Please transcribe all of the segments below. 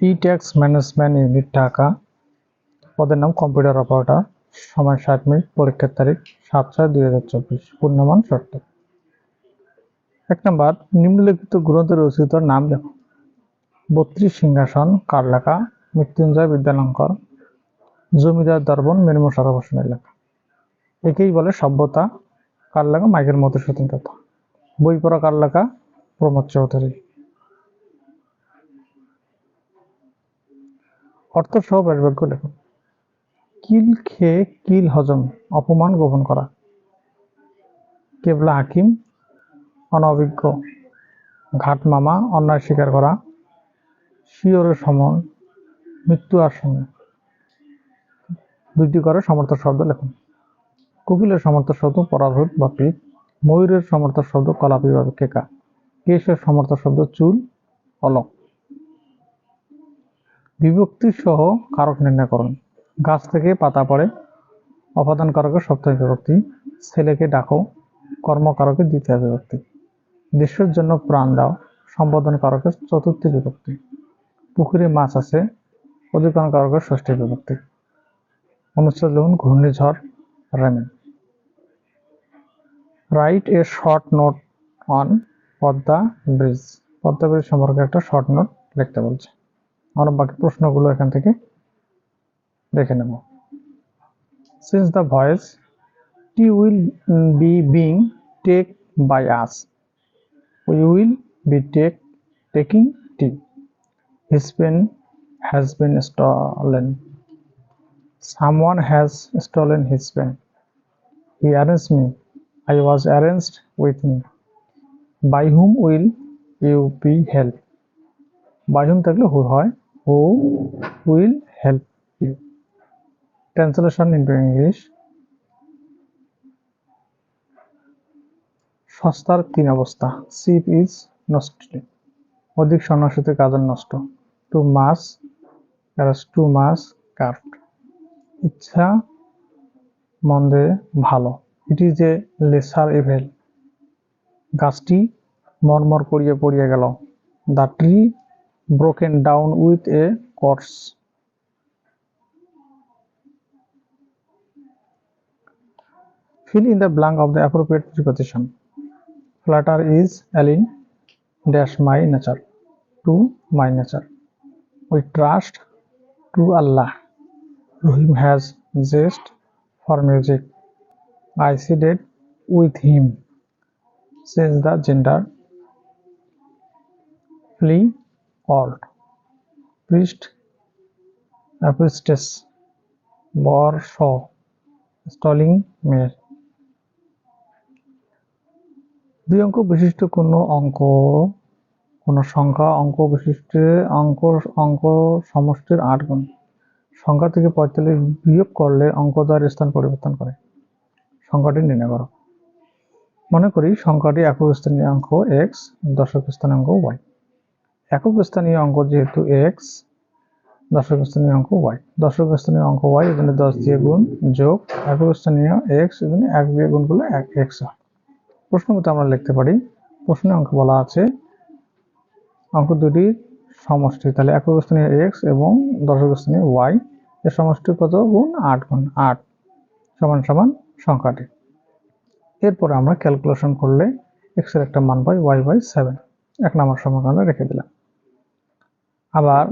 E tax management unit Dhaka পদের নাম computer operator সময় ষাট মিনিট, পরীক্ষার তারিখ সাত ছয় দুই হাজার চব্বিশ। পূর্ণমান শর্ত এক নম্বর, নিম্নলিখিত গ্রন্থের রচিতর নাম লেখো। বত্রিশ সিংহাসন কার লেখা মৃত্যুঞ্জয় বিদ্যালঙ্কর, জমিদার দর্বন মেনু মোশারফ হোসেনের লেখা। একেই বলে সভ্যতা। কার লেখা মাইকেল মধুসূদন বই পড়া কার লেখা প্রমোদ চৌধুরী। অর্থ সহ ব্যাসবাক্য লেখো কিল খেয়ে কিল হজম, অপমান গোপন করা। কেবলা হাকিম, অনভিজ্ঞ ঘাট মামা, অন্যায় স্বীকার করা। শিওরের সমন মৃত্যু আসন্ন দুইটি করে সমর্থক শব্দ লেখুন। কোকিলের সমর্থক শব্দ পরাভূত বা পিঠ ময়ূরের সমর্থক শব্দ কলাপি বা কেকা। কেশের সমর্থক শব্দ চুল, অলক। বিভক্তি সহ কারক নির্ণয় করুন। গাছ থেকে পাতা পড়ে অপাদান কারকের সপ্তাহ বিভক্তি। ছেলেকে ডাকো কর্মকারকের দ্বিতীয় বিভক্তি। দেশের জন্য প্রাণ দাও, সম্বোধন কারকের চতুর্থ বিভক্তি। পুকুরে মাছ আছে, অধিকরণ কারকের ষষ্ঠী বিভক্তি। অনুচ্ছেদ লিখুন, ঘূর্ণিঝড়, Remal. Write a short note on Padma bridge. Padma bridge সম্পর্কে একটা শর্ট নোট লিখতে বলছে। আমরা বাকি প্রশ্নগুলো এখান থেকে দেখে নেব since the voice tea will be being take by us we will be take taking tea his has been stolen has stolen his pen he arranged me i was arranged with me by whom will you be helped by whom থাকলে who হয় who will help you. Translation into english. সস্তার তিন অবস্থা। Chip is নষ্ট। অধিক সন্ন্যাসিত কাজের নষ্ট। Too much too much curved ইচ্ছা মন্দে ভালো। It is a lesser evil গাছটি মরমর করিয়া পড়িয়া গেল। The tree broken down with a course fill in the blank of the appropriate preposition flutter is alien dash my nature to my nature we trust to allah Rahim has zest for music. I seated with him, says the gender. Flee a priestess. বর স stalling মেয়ের দুই অঙ্ক বিশিষ্ট কোনো অঙ্ক, কোনো সংখ্যা অঙ্ক বিশিষ্ট অঙ্ক অঙ্ক সমষ্টির আট গুণ। সংখ্যা থেকে পঁয়তাল্লিশ বিয়োগ করলে অঙ্ক দ্বয়ের স্থান পরিবর্তন করে। সংখ্যাটি নির্ণয় করো। মনে করি সংখ্যাটি একক স্থানীয় অঙ্ক এক্স দশক স্থানীয় অঙ্ক ওয়াই একক স্থানীয় অঙ্ক যেহেতু এক্স দশক স্থানীয় অঙ্ক ওয়াই দশক স্থানীয় অঙ্ক ওয়াই এখানে দশ দিয়ে গুণ যোগ। একক স্থানীয় এক্স এখানে এক দিয়ে গুণ করলে এক এক্স হয়। প্রশ্ন মতো আমরা লিখতে পারি, প্রশ্নে অঙ্ক বলা আছে, অঙ্ক দুটির সমষ্টি, তাহলে একক স্থানীয় এক্স এবং দশক স্থানীয় ওয়াই এর সমষ্টি কত গুণ আট গুণ আট সমান সমান সংখ্যাটি। এরপর আমরা ক্যালকুলেশন করলে এক্সের একটা মান পাই ওয়াই বাই সেভেন এক নম্বর সমীকরণে রেখে দিলাম। আবার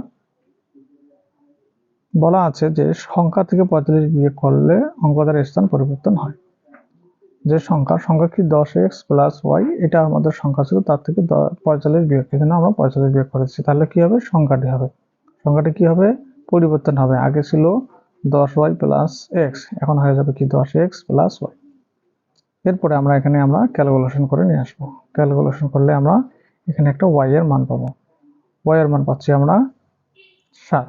বলা আছে যে সংখ্যা থেকে পঁয়তাল্লিশ বিয়োগ করলে অঙ্কদার স্থান পরিবর্তন হয়। যে সংখ্যা সংখ্যা কি দশ এক্স প্লাস ওয়াই এটা আমাদের সংখ্যা ছিল, তার থেকে পঁয়তাল্লিশ বিয়োগ। এখানে আমরা পঁয়তাল্লিশ বিয়োগ করেছি। তাহলে কি হবে? সংখ্যাটি হবে। সংখ্যাটি কি হবে? পরিবর্তন হবে। আগে ছিল দশ ওয়াই প্লাস এক্স এখন হয়ে যাবে কি দশ এক্স প্লাস ওয়াই এরপরে আমরা এখানে আমরা ক্যালকুলেশন করে নিয়ে আসব। ক্যালকুলেশন করলে আমরা এখানে একটা ওয়াই এর মান পাবো। ওয়াই এর মান পাচ্ছি আমরা সাত।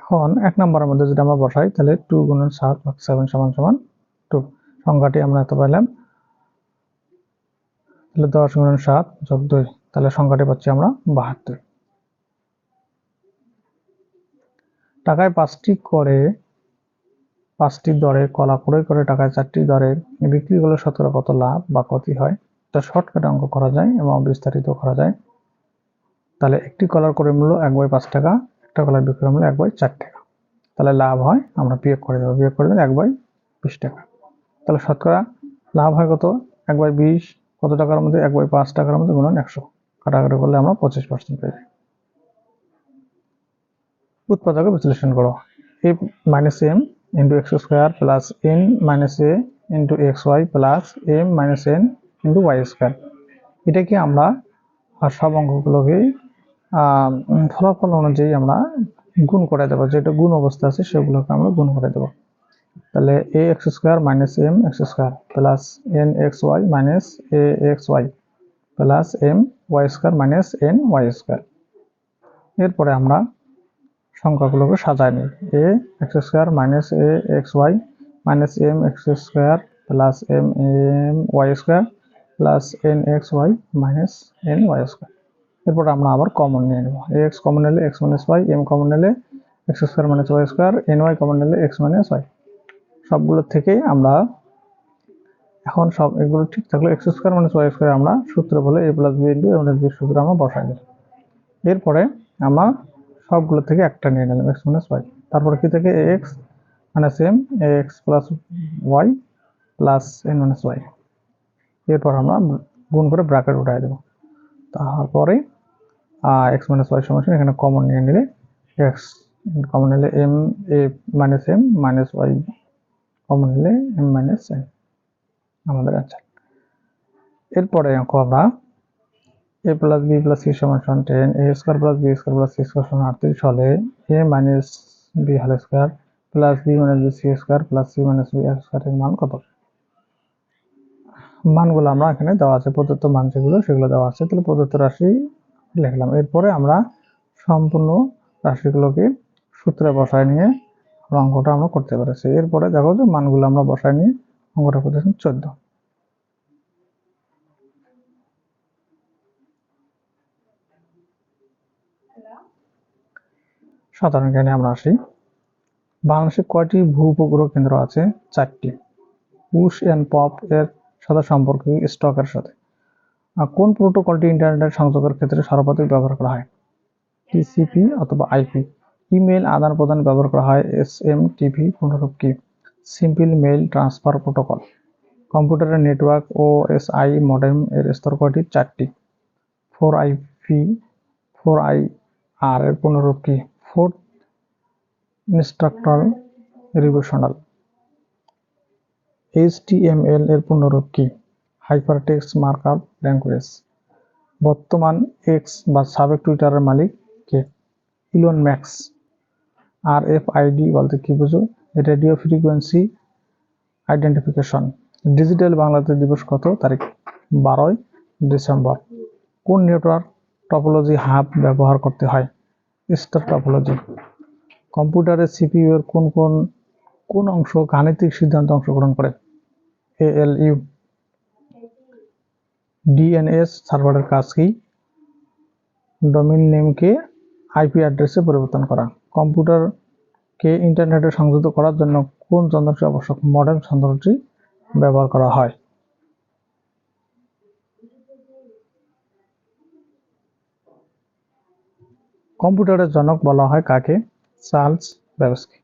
এখন এক নম্বরের মধ্যে যদি আমরা বসাই, তাহলে টু গুণন সাত সেভেন সমান সমান টু সংখ্যাটি আমরা এত পাইলাম। তাহলে দশ গুণন সাত যোগ দুই, তাহলে সংখ্যাটি পাচ্ছি আমরা বাহাত্তর। টাকায় পাঁচটি করে পাঁচটি দরে কলা ক্রয় করে টাকায় চারটি দরে বিক্রি করলে শতকরা কত লাভ বা ক্ষতি হয়? এটা শর্টকাটে অঙ্ক করা যায় এবং বিস্তারিত করা যায়। তাহলে একটি কলার করে মূল্য এক বাই পাঁচ টাকা, একটা কলার বিক্রয় মূল্য এক বাই চার টাকা। তাহলে লাভ হয়, আমরা বিয়োগ করে দেবো। বিয়োগ করে দিলে এক বাই বিশ টাকা। তাহলে শতকরা লাভ হয় কত? এক বাই বিশ, কত টাকার মধ্যে? এক বাই পাঁচ টাকার মধ্যে গুণন একশো। কাটাকাটি করলে আমরা পঁচিশ পার্সেন্ট পেয়ে যাই। উৎপাদকে বিশ্লেষণ করো। A minus M into X square plus N minus A into X Y plus M minus N into Y square এটাকে আমরা সব অঙ্কগুলোকে ফলাফল অনুযায়ী আমরা গুণ করে দেবো। যেটা গুণ অবস্থা আছে সেগুলোকে আমরা গুণ করে দেবো। তাহলে A X square minus M X square plus N X Y minus A X Y plus M Y square minus N Y square এরপরে আমরা সংখ্যাগুলোকে সাজায় নিই। A X square minus A X Y minus M X square plus M M Y square plus N X Y minus N Y square এরপর আমরা আবার common নিয়ে নেব। এ এক্স কমন নিলে X minus Y M common নিলে X square minus Y square N Y common নিলে X minus Y সবগুলোর থেকেই আমরা এখন সব এগুলো ঠিক থাকলে X square minus Y square আমরা সূত্র বলে A plus B into A minus B সূত্র আমরা বসাই দিই এরপরে আমরা সবগুলো থেকে একটা নিয়ে নিলাম এক্স মাইনাস ওয়াই তারপর কি থেকে? X minus M X plus Y plus N minus Y এরপর আমরা গুণ করে ব্র্যাকেট উঠাই দেবো। তারপরে এক্স মাইনাস ওয়াই সমান এখানে কমন নিয়ে নিলে এক্স কমন নিলে M A minus M minus Y common নিলে এম মাইনাস এম আমাদের অ্যান্সার এরপরে আমরা A plus B plus C সমান সমান ten A square plus B square plus C square সমান আটত্রিশ হলে A minus B whole square plus B minus B C square plus C minus B আর স্কোয়ারের মান কত? মানগুলো আমরা এখানে দেওয়া আছে, প্রদত্ত মান যেগুলো, সেগুলো দেওয়া আছে। তাহলে প্রদত্ত রাশি লিখলাম এরপরে আমরা সম্পূর্ণ রাশিগুলোকে সূত্রে বসায় নিয়ে অঙ্কটা আমরা করতে পেরেছি। এরপরে দেখো যে মানগুলো আমরা বসায় নিয়ে অঙ্কটা করতেছি চোদ্দ। সাধারণ জ্ঞানে আমরা আসি। বাংলাদেশে কয়টি ভূ উপগ্রহ কেন্দ্র আছে? চারটি। পুশ অ্যান্ড পপ এর সাথে সম্পর্ক স্টকের সাথে। কোন প্রোটোকলটি ইন্টারনেটের সংযোগের ক্ষেত্রে সর্বাধিক ব্যবহার করা হয়? টিসিপি অথবা আইপি। ইমেল আদান প্রদান ব্যবহার করা হয়। এস এম টিভি পুনরূপ কি? Simple mail transfer protocol. কম্পিউটারের network O S I model এর স্তর কয়টি? চারটি। Four IP, four I R এর পুনরূপ কি? ফোর্থ ইনস্ট্রাক্টর রিভিশনাল এইচটিএমএল এর পুনরূপ কি? হাইপারটেক্সট মার্কআপ ল্যাঙ্গুয়েজ বর্তমান এক্স বা সাবেক টুইটারের মালিক কে? ইলন ম্যাক্স আর এফ আইডি বলতে কি বুঝো? Radio frequency identification digital Bangladesh দিবস কত? তারিখ বারোই ডিসেম্বর কোন নেটওয়ার্ক টপোলজি হাব ব্যবহার করতে হয়? স্টার টপোলজি কম্পিউটারের সিপিইউ এর কোন কোন কোন অংশ গাণিতিক সিদ্ধান্ত অংশগ্রহণ করে? এএলইউ ডিএনএস সার্ভারের কাজ কি? ডোমেইন নেমকে আইপি অ্যাড্রেসে পরিবর্তন করা। কম্পিউটারকে ইন্টারনেটে সংযুক্ত করার জন্য কোন যন্ত্রটি আবশ্যক? মডেম যন্ত্রটি ব্যবহার করা হয়। কম্পিউটারের জনক বলা হয় কাকে? চার্লস ব্যাবস্কি।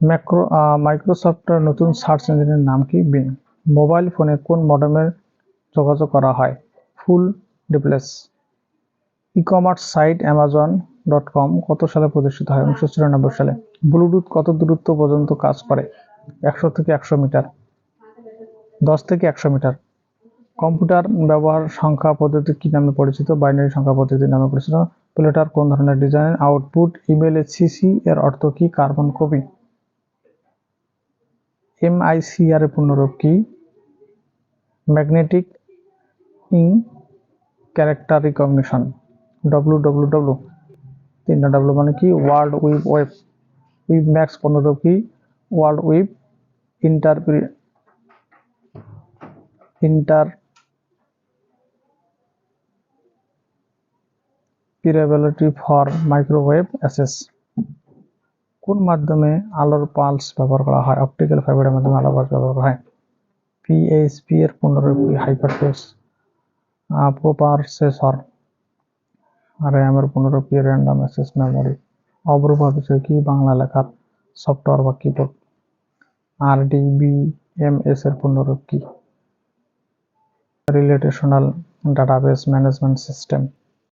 ম্যাক্রো মাইক্রোসফটের নতুন সার্চ ইঞ্জিনের নাম কি? বিং মোবাইল ফোনে কোন মডেমের যোগাযোগ করা হয়? Full duplex. E commerce site Amazon dot com কত সালে প্রতিষ্ঠিত হয়? উনিশশো চুরানব্বই সালে। ব্লুটুথ কত দূরত্ব পর্যন্ত কাজ করে? একশো থেকে একশো মিটার। দশ থেকে একশো মিটার। কম্পিউটার ব্যবহার সংখ্যা পদ্ধতি কি নামে পরিচিত? বাইনারি সংখ্যা পদ্ধতি নামে পরিচিত। প্লেটার কোন ধরনের ডিজাইন আউটপুট ইমেল ইমেলে সিসি এর অর্থ কি? কার্বন কপি এমআইসিআর এর পূর্ণরূপ কি? Magnetic ink character recognition W W W তিনটা ডাব্লু মানে কি? ওয়ার্ল্ড উইব ওয়েব উইব ম্যাক্স পূর্ণরূপ কি? World wide inter interoperability for microwave access কোন মাধ্যমে আলোর পালস ব্যবহার করা হয়? অপটিক্যাল ফাইবারের মাধ্যমে আলোর পালস ব্যবহার করা হয়? পিএইচপি এর পুনরুক্তি হাইপারটেক্স প্রোপারসেসর র্যাম এর পুনরুক্তি র্যান্ডম অ্যাক্সেস মেমোরি অবরূপা বিষয় কি বাংলা লেখার সফটওয়্যার বা কিবোর্ড আরডিবিএমএস এর পুনরুক্তি রিলেটেশনাল ডাটাবেস ম্যানেজমেন্ট সিস্টেম